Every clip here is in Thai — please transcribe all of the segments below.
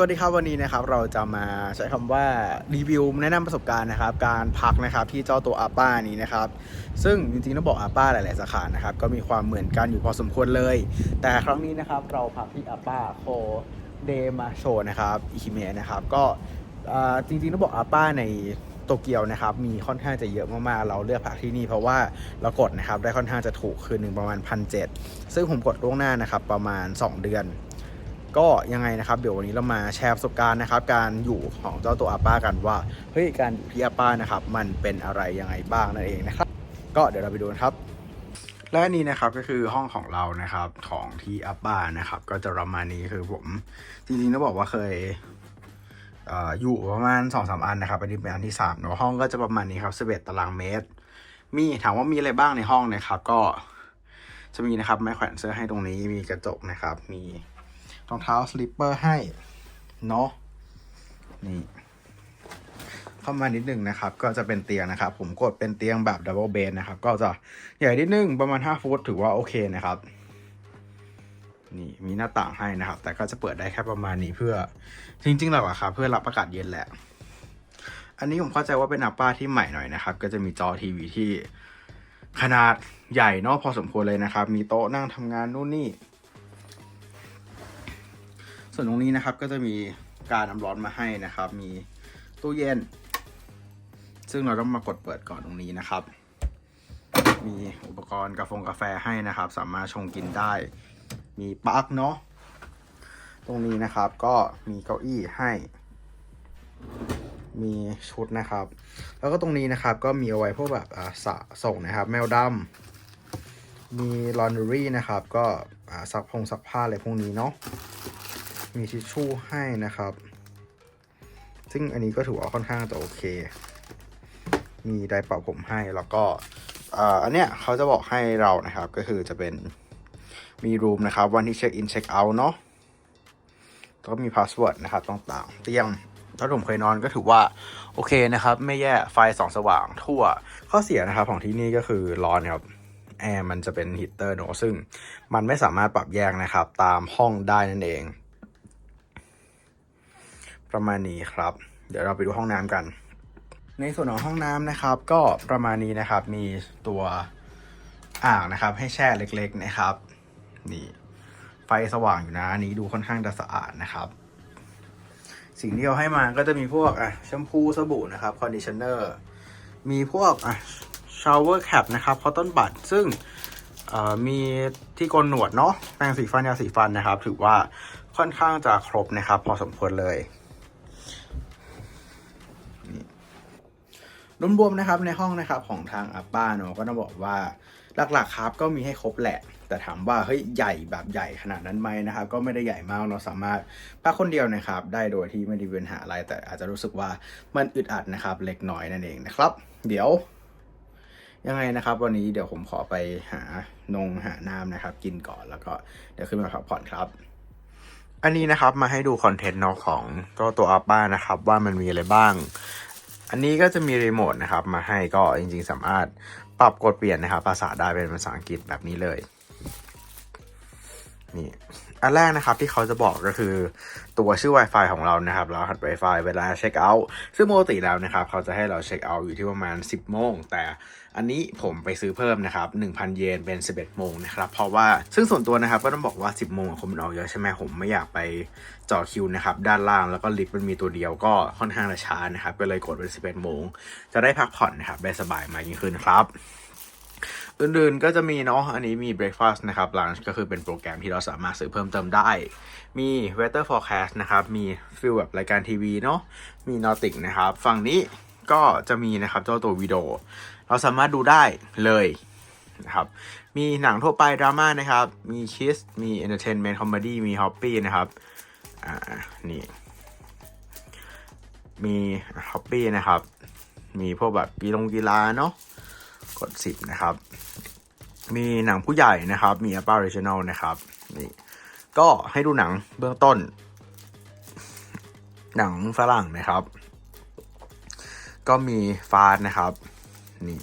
วัสดีครับวันนี้นะครับเราจะมาใช้คำว่ารีวิวแนะนำประสบการณ์นะครับ การพักนะครับที่เจ้าตัวอาป้านี้นะครับ ซึ่งจริงๆต้องบอกอาป้าหลายๆสาขานะครับ ก็มีความเหมือนกันอยู่พอสมควรเลย แต่ครั้งนี้นะครับเราพักที่อาป้าโคเดมาโชนะครับอิคิเมะนะครับก็อ่าจริงๆต้องบอกอาป้าในโตเกียวนะครับมีค่อนข้างจะเยอะมากๆ เราเลือกพักที่นี่เพราะว่าเรากดนะครับได้ค่อนข้างจะถูกคืนหนึ่งประมาณพันเซึ่งผมกดล่วงหน้านะครับประมาณ 2 เดือน ก็ยังไงนะครับเดี๋ยววันนี้เรามาแชร์ประสบการณ์นะครับ การอยู่ของเจ้าตัวอาป้ากันว่าเฮ้ยการอยู่ที่อาป้านะครับมันเป็นอะไรยังไงบ้างนั่นเองนะครับ ก็เดี๋ยวเราไปดูกันครับและนี่นะครับก็คือห้องของเรานะครับของที่อาป้านะครับ ก็จะประมาณนี้คือผมจริงๆต้องบอกว่าเคยอยู่ประมาณ2อสาอันนะครับอันนี้เป็นอันที่3เนอะห้องก็จะประมาณนี้ครับ11ตารางเมตร มีถามว่ามีอะไรบ้างในห้องนะครับ ก็จะมีนะครับไม้แขวนเสื้อให้ตรงนี้มีกระจกนะครับ มี รองเท้าสลิปเปอร์ให้ เนาะนี่เข้ามานิดหนึ่งนะครับ ก็จะเป็นเตียงนะครับ ผมกดเป็นเตียงแบบดับเบิลเบดนะครับ ก็จะใหญ่นิดนึงประมาณ 5 ฟุตถือว่าโอเคนะครับ นี่มีหน้าต่างให้นะครับ แต่ก็จะเปิดได้แค่ประมาณนี้เพื่อจริงๆแล้วอะครับเพื่อรับอากาศเย็นแหละ อันนี้ผมเข้าใจว่าเป็นอัปป้าที่ใหม่หน่อยนะครับ ก็จะมีจอทีวีที่ขนาดใหญ่เนาะพอสมควรเลยนะครับ มีโต๊ะนั่งทำงานนู่นนี่ วนตรงนี้นะครับก็จะมีการน้ำร้อนมาให้นะครับ มีตู้เย็น ซึ่งเราต้องมากดเปิดก่อนตรงนี้นะครับ มีอุปกรณ์กาแฟกาแฟให้นะครับ สามารถชงกินได้ มีปลั๊กเนาะตรงนี้นะครับก็มีเก้าอี้ให้ มีชุดนะครับ แล้วก็ตรงนี้นะครับก็มีเอาไว้พวกแบบอ่าสะส่งนะครับ แมวดำมีลอนดรี่นะครับ ก็อ่าซักพงซักผ้าอะไรพวกนี้เนาะ มีทิชชู่ให้นะครับ ซึ่งอันนี้ก็ถือว่าค่อนข้างจะโอเค มีไดร์เป่าผมให้แล้วก็อ,อันเนี้ยเขาจะบอกให้เรานะครับก็คือจะเป็นมีรูมนะครับ วันที่เช็คอินเช็คเอาท์เนาะแล้วก็มีพาสเวิร์ดนะครับต่างๆ เตียงถ้าผมเคยนอนก็ถือว่า โอเคนะครับ ไม่แย่ไฟสองสว่างทั่ว ข้อเสียนะครับของที่นี่ก็คือร้อนครับแอร์มันจะเป็นฮีตเตอร์เนอะซึ่งมันไม่สามารถปรับแยกนะครับ ตามห้องได้นั่นเอง ประมาณนี้ครับ เดี๋ยวเราไปดูห้องน้ำกัน ในส่วนของห้องน้ำนะครับ ก็ประมาณนี้นะครับ มีตัวอ่างนะครับ ให้แช่เล็กๆนะครับ นี่ ไฟสว่างอยู่นะอันนี้ดูค่อนข้างจะสะอาดนะครับ สิ่งที่เขาให้มาก็จะมีพวกอะแชมพูสบู่นะครับคอนดิชเนอร์มีพวกอะชาวเวอร์แคปนะครับคอตตอนบัดซึ่งมีที่โกนหนวดเนาะแปรงสีฟันยาสีฟันนะครับ ถือว่าค่อนข้างจะครบนะครับ พอสมควรเลย รวมๆนะครับในห้องนะครับของทางอัปป้าเนาะก็ต้องบอกว่าหลักๆครับก็มีให้ครบแหละ แต่ถามว่าเฮ้ยใหญ่แบบใหญ่ขนาดนั้นไหมนะครับก็ไม่ได้ใหญ่มากเราสามารถพักคนเดียวนะครับได้โดยที่ไม่ได้มีปัญหาอะไร แต่อาจจะรู้สึกว่ามันอึดอัดนะครับเล็กน้อยนั่นเองนะครับ เดี๋ยว ยังไงนะครับ วันนี้เดี๋ยวผมขอไปหานงหาน้ำนะครับ กินก่อนแล้วก็เดี๋ยวขึ้นมาพักผ่อนครับอันนี้นะครับมาให้ดูคอนเทนต์เนาะของตัวตัวอัปป้านะครับว่ามันมีอะไรบ้าง อันนี้ก็จะมีรีโมทนะครับมาให้ก็จริงๆ สามารถปรับกดเปลี่ยนนะครับ ภาษาได้เป็นภาษาอังกฤษแบบนี้เลย นี่อันแรกนะครับที่เขาจะบอกก็คือตัวชื่อ Wi-Fi ของเรานะครับ เราหัด Wi-Fi เวลาเช็คเอาท์ซึ่งปกติแล้วนะครับ เขาจะให้เราเช็คเอาท์อยู่ที่ประมาณ 10 โมง แต่อันนี้ผมไปซื้อเพิ่มนะครับ 1,000 เยนเป็น 11 โมงนะครับ เพราะว่าซึ่งส่วนตัวนะครับ ก็ต้องบอกว่า 10 โมงคนมันออกเยอะใช่ไหมผมไม่อยากไปจ่อคิวนะครับ ด้านล่างแล้วก็ลิฟต์มันมีตัวเดียวก็ค่อนข้างจะช้านะครับก็เลยกดเป็น 11 โมง จะได้พักผ่อนนะครับได้สบายมากยิ่งขึ้นครับ อื่นๆก็จะมีเนาะ อันนี้มี breakfast นะครับ lunch ก็คือเป็นโปรแกรมที่เราสามารถซื้อเพิ่มเติมได้ มี weather forecast นะครับ มีฟิลแบบรายการทีวีเนาะ มี Nautic นะครับ ฝั่งนี้ก็จะมีนะครับเจ้าตัววิดีโอ เราสามารถดูได้เลยนะครับ มีหนังทั่วไปดราม่านะครับ มีคิส มี entertainment comedy มี hobby นะครับ อ่า นี่ มี hobby นะครับ มีพวกแบบกีฬงกีฬาเนาะกด 10 นะครับ มีหนังผู้ใหญ่นะครับ มี Apple Original นะครับ นี่ ก็ให้ดูหนังเบื้องต้น หนังฝรั่งนะครับ ก็มีฟาสนะครับ นี่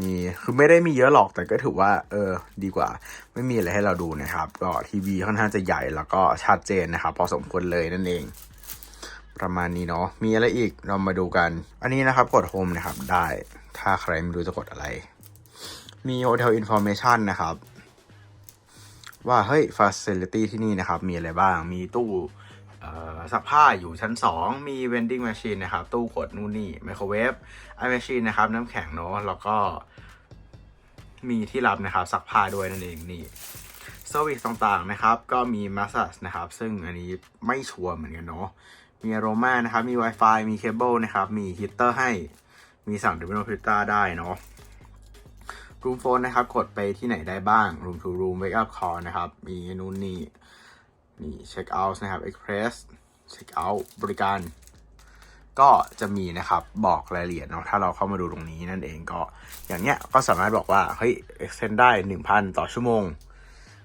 มี คือไม่ได้มีเยอะหรอก แต่ก็ถือว่า เออ ดีกว่า ไม่มีอะไรให้เราดูนะครับ ก็ทีวีค่อนข้างจะใหญ่แล้วก็ชัดเจนนะครับ พอสมควรเลยนั่นเองประมาณนี้เนาะ มีอะไรอีก เรามาดูกัน อันนี้นะครับ กดโฮมนะครับ ได้ ถ้าใครไม่รู้จะกดอะไร มี Hotel Information นะครับ ว่าเฮ้ย Facility ที่นี่นะครับ มีอะไรบ้างมีตู้ซักผ้าอยู่ชั้น 2 มี vending machine นะครับ ตู้กดนู่นนี่ไมโครเวฟไอแมชชีนนะครับ น้ำแข็งเนาะแล้วก็มีที่รับนะครับซักผ้าด้วยนั่นเองนี่เซอร์วิสต่างๆนะครับ ก็มีมาสซัสนะครับ ซึ่งอันนี้ไม่ชัวร์เหมือนกันเนาะมีอโรมานะครับ มี Wi-Fi มีเคเบิลนะครับ มีฮีเตอร์ให้มีสั่งดิมิโนพิต้าได้เนาะ รูมโฟนนะครับ กดไปที่ไหนได้บ้าง Room to Room Wake Up Call นะครับ มีนู่นนี่ นี่ Check Out นะครับ Express Check Out บริการ ก็จะมีนะครับบอกรายละเอียดเนาะถ้าเราเข้ามาดูตรงนี้นั่นเองก็ อย่างเนี้ยก็สามารถบอกว่า เฮ้ย extend ได้ 1,000 ต่อชั่วโมง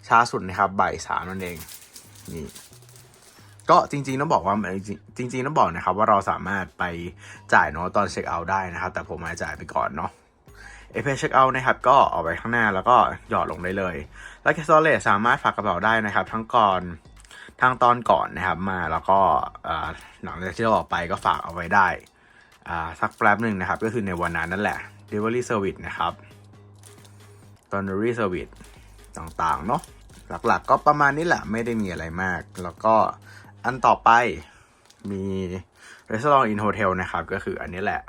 ช้าสุดนะครับบ่ายสามนั่นเอง นี่ก็จริงๆต้องบอกว่าจริงๆต้องบอกนะครับว่าเราสามารถไปจ่ายเนาะตอนเช็คเอาท์ได้นะครับ แต่ผมมาจ่ายไปก่อนเนาะ เอเพเช็คเอาท์นะครับก็เอาไว้ข้างหน้าแล้วก็หยอดลงได้เลย แล้วแคสโซเลสามารถฝากกระเป๋าได้นะครับ ทั้งก่อนทั้งตอนก่อนนะครับมาแล้วก็หลังจากที่เราออกไปก็ฝากเอาไว้ได้สักแป๊บหนึ่งนะครับ ก็คือในวันนั้นนั่นแหละ Delivery Service นะครับ Delivery Service ต่างๆเนาะหลักๆ ก็ประมาณนี้แหละไม่ได้มีอะไรมาก แล้วก็อันต่อไปมี Restaurant in Hotel นะครับ ก็คืออันนี้แหละ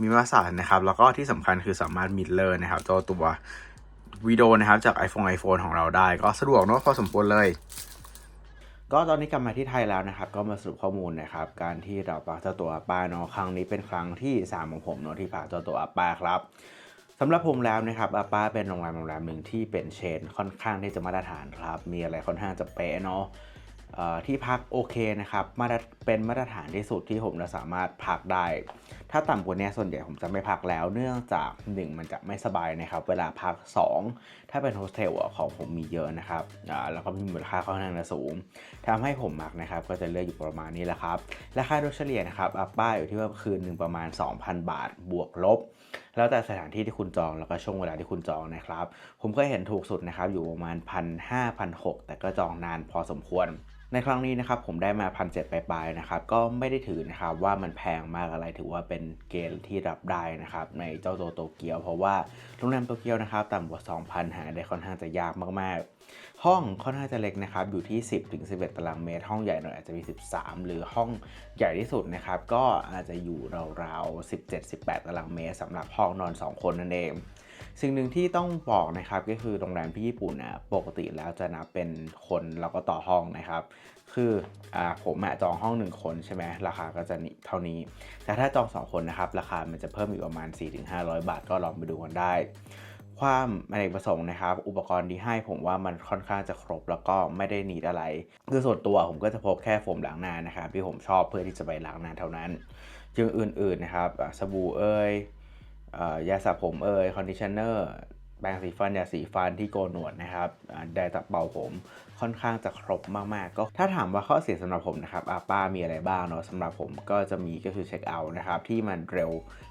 มีมาสานะครับ แล้วก็ที่สำคัญคือสามารถมิดเลอร์นะครับตัวตัววิดีโอนะครับจาก iPhone iPhone ของเราได้ ก็สะดวกเนอะพอสมควรเลย ก็ตอนนี้กลับมาที่ไทยแล้วนะครับ ก็มาสรุปข้อมูลนะครับ การที่เราปักเจ้าตัวอาป้าเนาะครั้งนี้เป็นครั้งที่ 3 ของผมเนาะที่ปักเจ้าตัวอาป้าครับสำหรับผมแล้วนะครับอาป้าเป็นโรงแรมโรงแรมหนึ่งที่เป็นเชนค่อนข้างที่จะมาตรฐานครับ มีอะไรค่อนข้างจะเป๊ะเนาะ ที่พักโอเคนะครับมาเป็นมาตรฐานที่สุดที่ผมจะสามารถพักได้ ถ้าต่ำกว่านี้ส่วนใหญ่ผมจะไม่พักแล้ว เนื่องจาก 1 มันจะไม่สบายนะครับ เวลาพัก 2 ถ้าเป็นโฮสเทลของผมมีเยอะนะครับแล้วก็มีมูลค่าค่อนข้างจะสูงทำให้ผมมักนะครับ ก็จะเลือกอยู่ประมาณนี้แหละครับราคาโดยเฉลี่ยนะครับอัปป้าอยู่ที่ว่าคืนหนึ่งประมาณ 2,000 บาทบวกลบ แล้วแต่สถานที่ที่คุณจองแล้วก็ช่วงเวลาที่คุณจองนะครับ ผมก็เห็นถูกสุดนะครับอยู่ประมาณพันห้าพันหกแต่ก็จองนานพอสมควร ในครั้งนี้นะครับผมได้มาพันเจ็ดปลายๆนะครับก็ไม่ได้ถือนะครับว่ามันแพงมากอะไรถือว่าเป็นเกณฑ์ที่รับได้นะครับในเจ้าตัวโตเกียว เพราะว่าโรงแรมโตเกียวนะครับต่ำกว่า 2,000 หาได้ค่อนข้างจะยากมากๆ ห้องค่อนข้างจะเล็กนะครับอยู่ที่ 10ถึง11 ตารางเมตร ห้องใหญ่หน่อยอาจจะมี 13 หรือห้องใหญ่ที่สุดนะครับก็อาจจะอยู่ราวๆ17-18 ตารางเมตรสำหรับห้องนอน 2 คนนั่นเอง สิ่งหนึ่งที่ต้องบอกนะครับก็คือโรงแรมที่ญี่ปุ่นนะปกติแล้วจะนับเป็นคนแล้วก็ต่อห้องนะครับ คืออ่าผมจองห้องหนึ่งคนใช่ไหมราคาก็จะเท่านี้ แต่ถ้าจอง 2 คนนะครับราคามันจะเพิ่มอีกประมาณ 4-500 บาทก็ลองไปดูกันได้ ความอเนกประสงค์นะครับ อุปกรณ์ที่ให้ผมว่ามันค่อนข้างจะครบแล้วก็ไม่ได้นีดอะไร คือส่วนตัวผมก็จะพกแค่โฟมล้างหน้านะครับที่ผมชอบเพื่อที่จะไปล้างหน้าเท่านั้นจึงอื่นๆนะครับอะสบู่เอ่ย ยาสระผมเอ่ยคอนดิชเนอร์แปรงสีฟันยาสีฟันที่โกนหนวดนะครับไดร์ตัดเป่าผมค่อนข้างจะครบมากๆ ก็ถ้าถามว่าข้อเสียสำหรับผมนะครับอาป้ามีอะไรบ้างเนาะสำหรับผมก็จะมีก็คือเช็คเอาท์นะครับที่มันเร็ว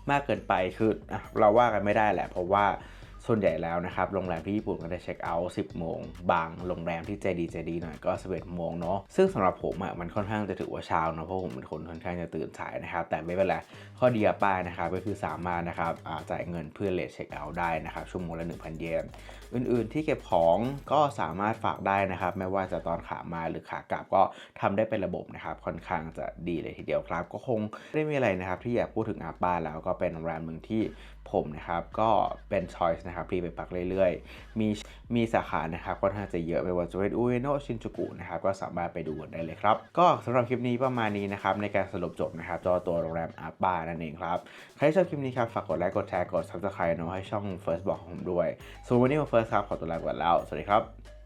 มากเกินไปคือเราว่ากันไม่ได้แหละ เพราะว่า ส่วนใหญ่แล้วนะครับ โรงแรมที่ญี่ปุ่นก็จะเช็คเอาท์10 โมง บางโรงแรมที่ใจดีใจดีหน่อยก็ 11 โมงเนาะ ซึ่งสำหรับผมอะมันค่อนข้างจะถือว่าเช้าเนาะ เพราะผมเป็นคนค่อนข้างจะตื่นสายนะครับ แต่ไม่เป็นไร ข้อดีอะป้ายนะครับ ก็คือสามารถนะครับจ่ายเงินเพื่อเลทเช็คเอาท์ได้นะครับ ชั่วโมงละ 1,000 เยน อื่นๆที่เก็บของก็สามารถฝากได้นะครับ ไม่ว่าจะตอนขามาหรือขากลับก็ทำได้เป็นระบบนะครับ ค่อนข้างจะดีเลยทีเดียวครับ ก็คงไม่ได้มีอะไรนะครับที่อยากพูดถึงอาป้าแล้วก็เป็นโรงแรมหนึ่งที่ผมนะครับก็เป็นช้อยส์นะครับพี่ไปปักเรื่อยๆ มีมีสาขานะครับก็ท่าจะเยอะไปว่าจะเป็นอุเอโนชินจูกุนะครับก็สามารถไปดูกันได้เลยครับ ก็สำหรับคลิปนี้ประมาณนี้นะครับในการสรุปจบนะครับจอตัวโรงแรมอาบ้านั่นเองครับ ใครชอบคลิปนี้ครับฝากกดไลค์กดแชร์กด subscribe เนาะให้ช่อง First บอกผมด้วยส่วนวันนี้ผม First ครับขอตัวลาไปก่อนแล้ว สวัสดีครับ